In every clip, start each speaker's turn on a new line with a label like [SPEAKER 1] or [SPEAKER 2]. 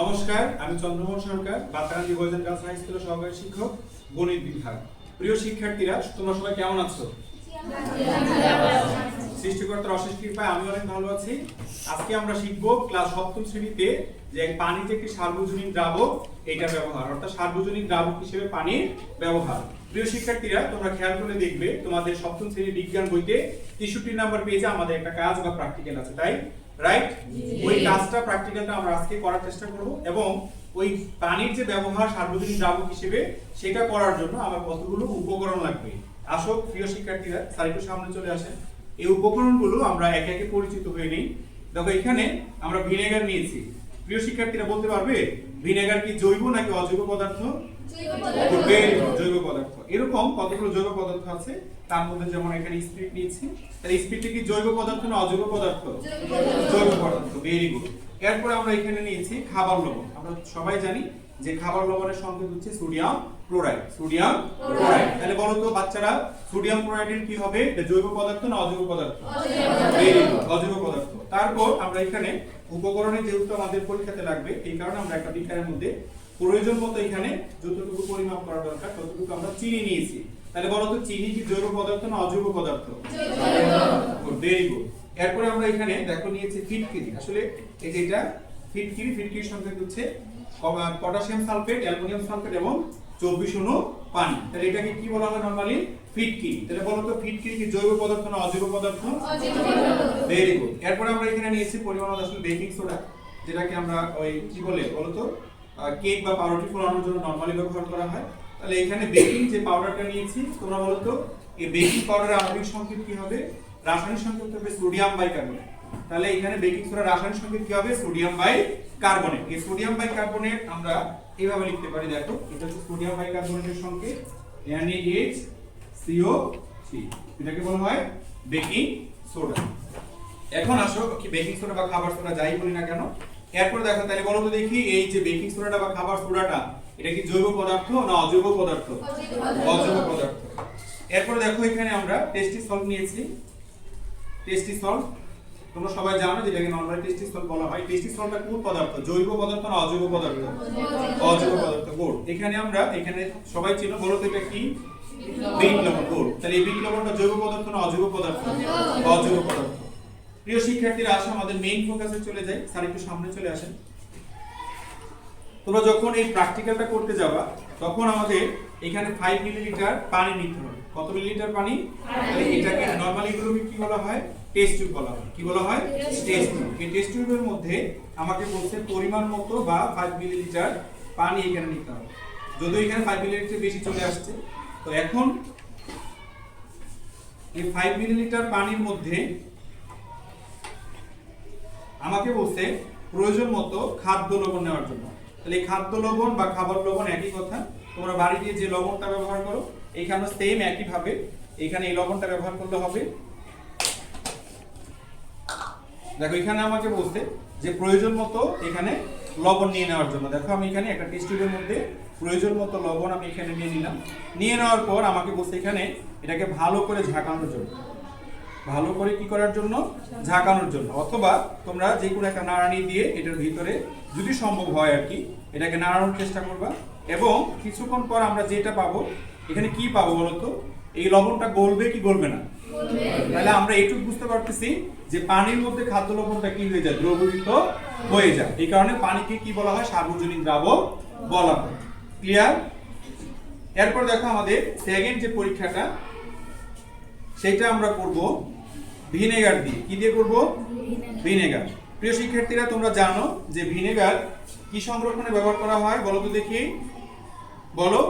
[SPEAKER 1] নমস্কার, আমি Chandramohan Sarkar Bataraji boys girls high স্কুলের সহকারী শিক্ষক, গণিত বিভাগ। প্রিয় শিক্ষার্থীরা, তোমরা সবাই কেমন আছো? সৃষ্টিকর্তার অশেষ কৃপায় আমি অনেক ভালো আছি। আজকে আমরা শিখব ক্লাস সপ্তম শ্রেণীতে যে পানিতে একটি সার্বজনীন দ্রাবক এটা ব্যবহার, অর্থাৎ সার্বজনীন দ্রাবক হিসেবে পানির ব্যবহার। প্রিয় শিক্ষার্থীরা, তোমরা খেয়াল করে দেখবে, তোমাদের সপ্তম শ্রেণির বিজ্ঞান বইতে তেষট্টি নাম্বার পেজে আমাদের একটা কাজ বা প্র্যাকটিক্যাল আছে, তাই রাইট ওই কাজটা প্র্যাকটিক্যালটা আমরা আজকে করার চেষ্টা করব এবং ওই পানির যে ব্যবহার সার্বজনীন দ্রাবক হিসেবে সেটা করার জন্য আমার কতগুলো উপকরণ লাগবে। আসো প্রিয় শিক্ষার্থীরা স্যার একটু সামনে চলে আসেন। এই উপকরণগুলো আমরা একে একে পরিচিত হয়ে নিই। দেখো এখানে আমরা ভিনেগার নিয়েছি। প্রিয় শিক্ষার্থীরা বলতে পারবে ভিনেগার কি জৈব নাকি অজৈব পদার্থ? জৈব পদার্থ। এরকম কতগুলো জৈব পদার্থ আছে? তার মধ্যে যেমন এখানে স্পিরিট নিয়েছি। তাহলে স্পিরিট কি জৈব পদার্থ না অজৈব পদার্থ। পদার্থ ভেরি গুড এরপরে আমরা এখানে নিয়েছি খাবার লবণ। আমরা সবাই জানি যে খাবার লবণের সংকেত হচ্ছে সোডিয়াম ক্লোরাইড। Sodium chloride. তাহলে বলো তো বাচ্চারা সোডিয়াম ক্লোরাইডের কি হবে? এটা জৈব পদার্থ না অজৈব পদার্থ? অজৈব পদার্থ। তারপর আমরা এখানে উপকরণে যেহেতু আমাদের পরীক্ষাতে লাগবে এই কারণে আমরা একটা বিজ্ঞানের মধ্যে প্রয়োজন মতো এখানে যতটুকু পরিমাপ করা দরকার ততটুকু আমরা চিনি নিয়েছি। তাহলে বলো তো চিনি কি জৈব পদার্থ না অজৈব পদার্থ? ভেরি গুড এরপরে আমরা এখানে দেখো নিয়েছি ফিটকিরি আসলে এই যে এটা ফিটকিরি ফিটকিরির সংকেত হচ্ছে পটাশিয়াম সালফেট অ্যালুমিনিয়াম সালফেট এবং চব্বিশ অনু পানি। তাহলে এটাকে কি বলা হয় নরমালি ফিটকিরি তাহলে বলো তো ফিটকিরি কি জৈব পদার্থ না অজৈব পদার্থ? ভেরি গুড এরপরে আমরা এখানে নিয়েছি পরিমাণ আসলে বেকিং সোডা যেটাকে আমরা ওই কি বলে বলতো কেক বা পাউরুটি ফোলানোর জন্য নরমালি ব্যবহার করা হয়। তাহলে এখানে বেকিং যে পাউডারটা নিয়েছি তোমরা বলো তো এই বেকিং পাউডারের আণবিক সংকেত কি হবে? রাসায়নিক সংকেত হবে সোডিয়াম বাই কার্বনেট তাহলে এখানে বেকিং সোডার রাসায়নিক সংকেত কি হবে? সোডিয়াম বাই কার্বনেট এই সোডিয়াম বাই কার্বনেট আমরা এইভাবে লিখতে পারি দেখো। এটা হচ্ছে সোডিয়াম বাই কার্বনেটের সংকেত NaH CO3 এটাকে বলা হয় বেকিং সোডা এখন আসো কি বেকিং সোডা বা খাবার সোডা যাই বলি না কেন। এরপর দেখো তাহলে বলো তো দেখি এই যে বেকিং সোডাটা বা খাবার সোডাটা এটা কি জৈব পদার্থ না অজৈব পদার্থ। অজৈব পদার্থ। এরপর দেখো এখানে আমরা টেস্টি সল্ট নিয়েছি। টেস্টি সল্ট তোমরা সবাই জানো যেটাকে নরমালি টেস্টি সল্ট বলা হয়। টেস্টি সল্টটা কোন পদার্থ? জৈব পদার্থ না অজৈব পদার্থ? অজৈব পদার্থ গুড এখানে আমরা, এখানে সবাই চিনো বলো তো এটা কি? বিট লবণ গুড তাহলে এই বিট লবণটা জৈব পদার্থ না অজৈব পদার্থ? অজৈব পদার্থ। প্রিয় শিক্ষার্থীরা, আসো, আমাদের মেইন ফোকাসে চলে যাই। স্যার, একটু সামনে চলে আসেন। তোমরা যখন এই প্র্যাকটিক্যালটা করতে যাবা, তখন আমাদের এখানে 5 মিলিলিটার পানি নিতে হবে। কত মিলিলিটার পানি? তাহলে এটাকে নরমালি এগুলোকে কি বলা হয়? টেস্ট টিউব বলা হয়। কি বলা হয়? টেস্ট টিউব এই টেস্ট টিউবের মধ্যে আমাকে বলছে পরিমাণ মতো বা 5 মিলিলিটার পানি এখানে নিতে হবে। যদিও এখানে 5 মিলিলিটার বেশি চলে আসছে। তো এখন এই 5 মিলিলিটার পানির মধ্যে আমাকে বলছে প্রয়োজন মতো খাদ্য লবণ নেওয়ার জন্য। তাহলে এই খাদ্য লবণ বা খাবার লবণ একই কথা। তোমরা বাড়ি দিয়ে যে লবণটা ব্যবহার করো এখানে সেম একই ভাবে এখানে এই লবণটা ব্যবহার করলে হবে। দেখো, এখানে আমাকে বলছে যে প্রয়োজন মতো এখানে লবণ নিয়ে নেওয়ার জন্য। দেখো, আমি এখানে একটা টেস্ট মধ্যে প্রয়োজন মতো লবণ আমি এখানে নিয়ে নিলাম। নিয়ে নেওয়ার পর আমাকে বলছে এখানে এটাকে ভালো করে ঝাঁকানোর জন্য। ভালো করে কি করার জন্য? ঝাঁকানোর জন্য। অথবা তোমরা যে কোনো একটা নাড়ানি দিয়ে এটার ভিতরে যদি সম্ভব হয় আর কি, এটাকে নাড়ানোর চেষ্টা করবা। এবং কিছুক্ষণ পর আমরা যেটা পাবো এখানে কি পাবো বলতো? এই লবণটা গলবে কি গলবে না? তাহলে আমরা এইটুকু বুঝতে পারতেছি যে পানির মধ্যে খাদ্য লবণটা কি হয়ে যায় দ্রবীভূত হয়ে যায়। এই কারণে পানিকে কি বলা হয়? সার্বজনীন দ্রাবক বলা হয়। ক্লিয়ার এরপর দেখো আমাদের সেকেন্ড যে পরীক্ষাটা সেটা আমরা করব ভিনেগার দিয়ে। কি দিয়ে করব? ভিনেগার। প্রিয় শিক্ষার্থীরা তোমরা জানো যে ভিনেগার কি সংরক্ষণে ব্যবহার করা হয়? বলো তো দেখি। বলো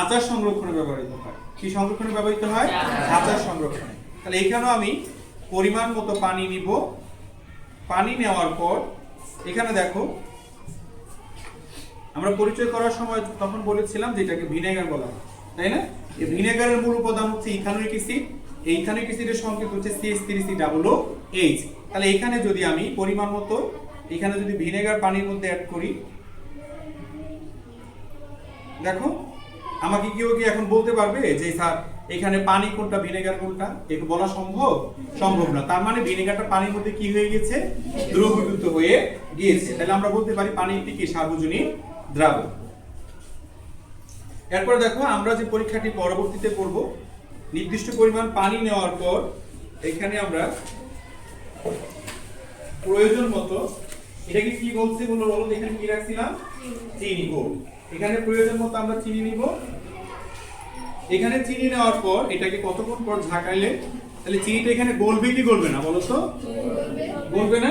[SPEAKER 1] আচার সংরক্ষণে ব্যবহৃত হয়। কি সংরক্ষণে ব্যবহৃত হয়? আচার সংরক্ষণে। তাহলে এখানেও আমি পরিমাণ মতো পানি নিব। পানি নেওয়ার পর এখানে দেখো আমরা পরিচয় করার সময় তখন বলেছিলাম যে এটাকে ভিনেগার বলা হয়। তাই না? এই ভিনেগারের মূল উপাদান হচ্ছে ইথানোয়িক অ্যাসিড এই ইথানোয়িক অ্যাসিডের সংকেত হচ্ছে CH3C ডাবল এইচ তাহলে এখানে যদি আমি পরিমাণ মতো এখানে যদি ভিনেগার পানির মধ্যে অ্যাড করি দেখো আমাকে কেউ কি এখন বলতে পারবে যে স্যার এখানে পানি কোনটা ভিনেগার কোনটা? এটা বলা সম্ভব? সম্ভব না। তার মানে ভিনেগারটা পানির মধ্যে কি হয়ে গেছে? দ্রবীভূত হয়ে গিয়েছে। তাহলে আমরা বলতে পারি পানি একটি কি? সার্বজনীন দ্রাবক এরপর দেখো আমরা যে পরীক্ষাটি পরবর্তীতে করব নির্দিষ্ট পরিমাণ পানি নেওয়ার পর এখানে আমরা প্রয়োজন মতো এটাকে কি বলছে বলো বলো এখানে কি রাখছিলাম? চিনি গোল এখানে প্রয়োজন মতো আমরা চিনি নিব। এখানে চিনি নেওয়ার পর এটাকে কতক্ষণ পর ঝাঁকাইলে? তাহলে চিনিটা এখানে গলবে কি গলবে না বলো তো গলবে না?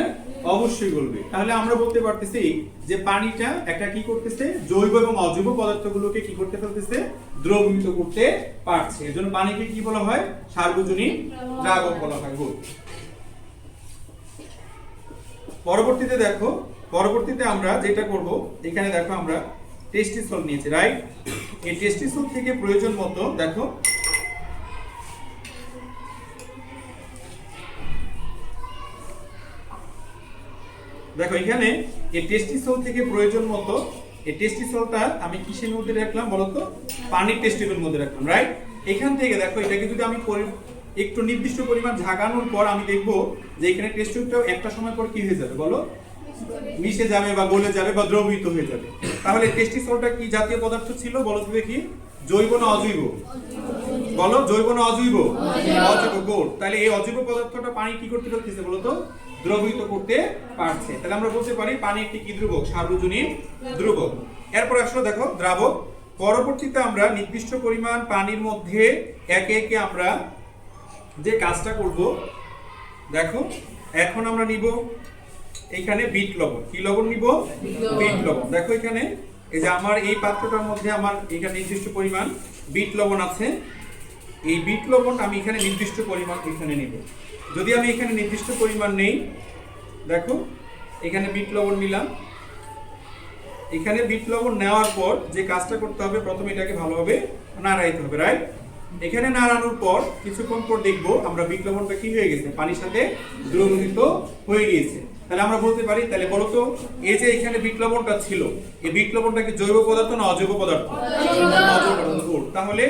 [SPEAKER 1] অবশ্যই গলবে। তাহলে আমরা বলতে পারতেছি যে পানিটা একটা কি করতেছে? জৈব এবং অজৈব পদার্থগুলোকে কি করতে ফেলতেছে? দ্রবীভূত করতে পারছে। এর জন্য পানিকে কি বলা হয়? সার্বজনীন দ্রাবক বলা হয়। গুড। পরবর্তীতে দেখো, পরবর্তীতে আমরা যেটা করব, এখানে দেখো আমরা টেস্টিসল নিয়েছি রাইট এই টেস্টিসল থেকে প্রয়োজন মতো, দেখো। দেখো, এখানে এই টেস্টিসল থেকে প্রয়োজন মতো, এই টেস্টিসলটা আমি কিসের মধ্যে রাখলাম বলতো পানির টেস্টিসের মধ্যে রাখলাম রাইট এখান থেকে দেখো, এটাকে যদি আমি একটু নির্দিষ্ট পরিমাণ ঝাঁকানোর পর আমি দেখব যে এখানে টেস্টিসটা একটা সময় পর কি হয়ে যাবে, বলো? মিশে যাবে বা গলে যাবে বা দ্রবীভূত হয়ে যাবে। তাহলে টেস্টিসলটা কি জাতীয় পদার্থ ছিল? বলো তো দেখি। জৈব না অজৈব? বলো, জৈব না অজৈব? অজৈব গোড তাহলে এই অজৈব পদার্থটা পানি কি করতে পারতেছে বলো তো? দ্রবীভূত করতে পারছে। তাহলে আমরা বলতে পারি পানি একটি কি ধ্রুবক? সার্বজনীন ধ্রুবক। এরপর আসলে দেখো, দ্রাবক। পরবর্তীতে আমরা নির্দিষ্ট পরিমাণ পানির মধ্যে একে একে আমরা যে কাজটা করব, দেখো, এখন আমরা নিব এখানে বিট লবণ। কি লবণ নিব? বিট লবণ। দেখো এখানে এই যে আমার এই পাত্রটার মধ্যে আমার এখানে নির্দিষ্ট পরিমাণ বিট লবণ আছে। এই বিট লবণ আমি এখানে নির্দিষ্ট পরিমাণ এখানে নিব। যদি আমি এখানে নির্দিষ্ট পরিমাণ নেই দেখো এখানে বিট লবণ নিলাম। এখানে বিট লবণ নেওয়ার পর যে কাজটা করতে হবে প্রথমে এটাকে ভালোভাবে নাড়াইতে হবে রাইট এখানে নাড়ানোর পর কিছুক্ষণ পর দেখব আমরা বিট কি হয়ে গেছে। পানির সাথে দ্রবীভূত হয়ে গিয়েছে। তাহলে আমরা বলতে পারি তাহলে বলো তো এই যে এখানে বিট লবণটা ছিল এই বিট লবণটা কি জৈব পদার্থ না অজৈব পদার্থ. তাহলে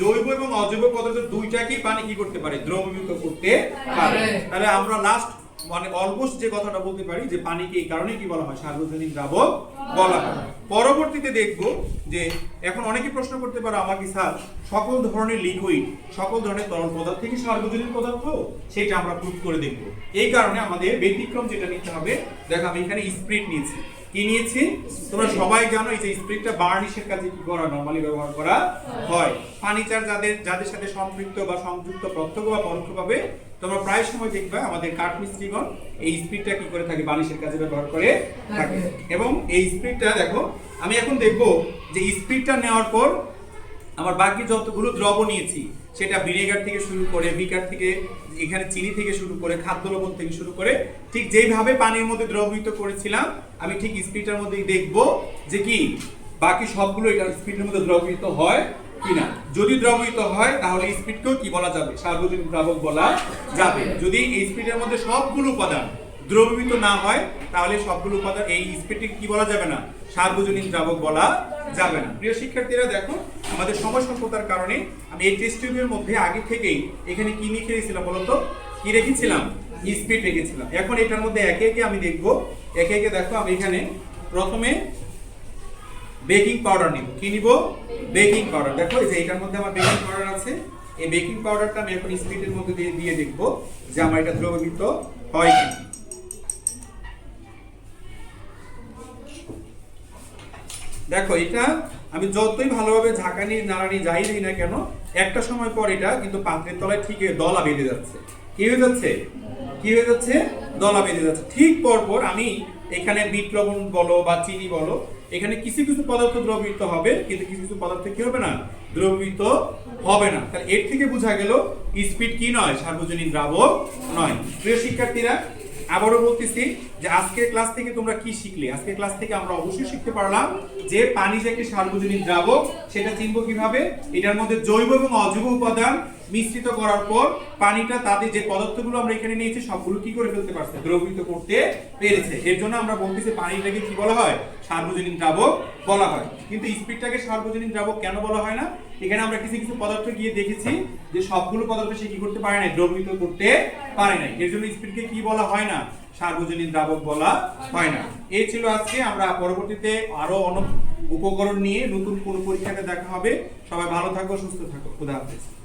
[SPEAKER 1] জৈব এবং অজৈব পদার্থ দুইটাকেই পানি কি করতে পারে? দ্রবীভূত করতে পারে। তাহলে আমরা লাস্ট মানে অলমোস্ট যে কথাটা বলতে পারি, যে পানিকে এই কারণে কি বলা হয়? সার্বজনীন দ্রাবক বলা হয়। পরবর্তীতে দেখব যে এখন অনেকে প্রশ্ন করতে পারে আমাকে স্যার সকল ধরনের লিকুইড সকল ধরনের তরল পদার্থ থেকে সার্বজনীন পদার্থ? সেটা আমরা প্রুভ করে দেখব। এই কারণে আমাদের ব্যতিক্রম যেটা নিতে হবে, দেখো আমি এখানে স্প্রিট নিয়েছি। কি নিয়েছি? তোমরা সবাই জানো এই যে স্প্রিটটা বার্নিশের কাজে কি করা নরমালি ব্যবহার করা হয়। ফার্নিচার যাদের যাদের সাথে সম্পৃক্ত বা সংযুক্ত প্রত্যক্ষ বা পরোক্ষভাবে, তোমরা প্রায় সময় দেখবে আমাদের কাঠ মিস্ত্রিগণ এই স্প্রিটটা কি করে থাকে বালিশের কাজে ব্যবহার করে থাকে। এবং এই স্প্রিটটা দেখো, আমি এখন দেখব যে স্প্রিটটা নেওয়ার পর আমার বাকি যতগুলো দ্রব নিয়েছি সেটা ভিনেগার থেকে শুরু করে বিকার থেকে, এখানে চিনি থেকে শুরু করে, খাদ্য লবণ থেকে শুরু করে, ঠিক যেইভাবে পানির মধ্যে দ্রবীভূত করেছিলাম, আমি ঠিক স্পিডটার মধ্যেই দেখব যে কি, বাকি সবগুলো এটা স্পিডের মধ্যে দ্রবীভূত হয় কিনা। যদি দ্রবীভূত হয়, তাহলে স্পিডকেও কি বলা যাবে? সার্বজনীন দ্রাবক বলা যাবে। যদি এই স্পিডের মধ্যে সবগুলো উপাদান দ্রবীভূত না হয় তাহলে সবগুলো উপাদান এই স্পিডটিকে কি বলা যাবে না? সার্বজনীন দ্রাবক বলা যাবে না। প্রিয় শিক্ষার্থীরা, দেখো, আমাদের সময় স্বল্পতার কারণে আমি এই টেস্ট টিউবের মধ্যে আগে থেকেই এখানে কি লিখে রেখেছিলাম বলতো কি রেখেছিলাম? স্পিড রেখেছিলাম। এখন এটার মধ্যে একে একে আমি দেখব। একে একে দেখো, আমি এখানে প্রথমে বেকিং পাউডার নিব। কি নিব? বেকিং পাউডার দেখো, এই যে এটার মধ্যে আমার বেকিং পাউডার আছে। এই বেকিং পাউডারটা আমি এখন স্পিডের মধ্যে দিয়ে দিয়ে দেখব যে আমার এটা দ্রবীভূত হয় কি দেখো, এটা আমি যতই ভালোভাবে ঝাঁকানি, নাড়ানি যাই দিই না কেন, একটা সময় পর এটা কিন্তু পাত্রের তলায় ঠিক দলা বেঁধে যাচ্ছে। কি হয়ে যাচ্ছে? কি হয়ে যাচ্ছে? দলা বেঁধে যাচ্ছে। ঠিক পর পর আমি এখানে বিট লবণ বলো বা চিনি বলো, এখানে কিছু কিছু পদার্থ দ্রবীভূত হবে, কিন্তু কিছু কিছু পদার্থ কি হবে না? দ্রবীভূত হবে না। তাহলে এর থেকে বোঝা গেল, স্পিড কি নয়? সার্বজনীন দ্রাবক নয়। প্রিয় শিক্ষার্থীরা আবারও বলতেছি যে আজকের ক্লাস থেকে তোমরা কি শিখলে? আজকের ক্লাস থেকে আমরা অবশ্যই শিখতে পারলাম যে পানি যে একটি সার্বজনীন দ্রাবক, সেটা চিনব কীভাবে? এটার মধ্যে জৈব এবং অজৈব উপাদান মিশ্রিত করার পর পানিটা তাদের যে পদার্থগুলো আমরা এখানে নিয়েছি, সবগুলো কি করে ফেলতে পারছে? দ্রবীভূত করতে পেরেছে। এর জন্য আমরা বলতেছি পানিটাকে কি বলা হয়? সার্বজনীন দ্রাবক। বলা হয়। কিন্তু স্পিডটাকে সার্বজনীন দ্রাবক কেন বলা হয় না? এখানে আমরা কিছু কিছু পদার্থ গিয়ে দেখেছি যে সবগুলো পদার্থ সে কি করতে পারে না দ্রবীভূত করতে পারে না এর জন্য স্পিডকে কি বলা হয় না? সার্বজনীন দ্রাবক বলা হয় না। এই ছিল আজকে, আমরা পরবর্তীতে আরও অনেক উপকরণ নিয়ে নতুন কোন পরীক্ষাতে দেখা হবে। সবাই ভালো থাকো, সুস্থ থাকো। খুদা হাফেজ।